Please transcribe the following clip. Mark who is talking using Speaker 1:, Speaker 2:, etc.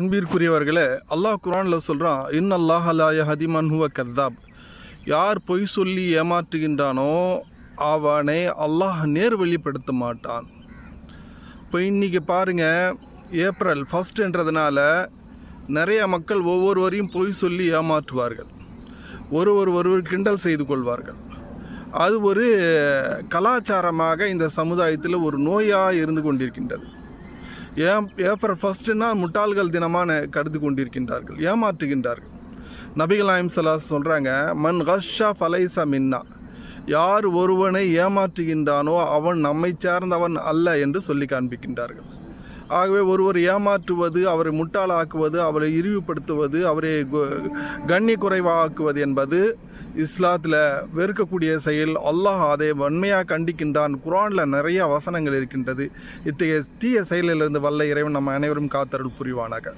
Speaker 1: அன்பிற்குரியவர்களே அல்லாஹ் குரானில் சொல்கிறான் இன் அல்லாஹ் அலாய ஹதிமன் ஹுவ கத்தாப். யார் பொய் சொல்லி ஏமாற்றுகின்றானோ அவனை அல்லாஹ் நேர் வெளிப்படுத்த மாட்டான். இப்போ இன்றைக்கி பாருங்கள் ஏப்ரல் ஃபஸ்ட்டுன்றதுனால நிறைய மக்கள் ஒவ்வொருவரையும் பொய் சொல்லி ஏமாற்றுவார்கள். ஒருவர் ஒருவர் கிண்டல் செய்து கொள்வார்கள். அது ஒரு கலாச்சாரமாக இந்த சமுதாயத்தில் ஒரு நோயாக இருந்து கொண்டிருக்கின்றது. ஏன் ஏப்ரல் ஃபஸ்ட்டுனா முட்டாள்கள் தினமான கருது கொண்டிருக்கின்றார்கள் ஏமாற்றுகின்றார்கள். நபிகள் நாயம் சலாஸ் சொல்கிறாங்க மன் ஹஷா ஃபலைசா மின்னா. யார் ஒருவனை ஏமாற்றுகின்றானோ அவன் நம்மை சார்ந்தவன் அல்ல என்று சொல்லி காண்பிக்கின்றார்கள். ஆகவே ஒருவர் ஏமாற்றுவது அவரை முட்டாளாக்குவது அவரை இழிவுபடுத்துவது அவரை கு- கண்ணி குறைவாக்குவது என்பது இஸ்லாத்தில் வெறுக்கக்கூடிய செயல். அல்லாஹ் அதை வன்மையாக கண்டிக்கின்றான். குரானில் நிறைய வசனங்கள் இருக்கின்றது. இத்தகைய தீய செயலிலிருந்து வல்ல இறைவன் நம்ம அனைவரும் காத்தருள் புரிவானாக.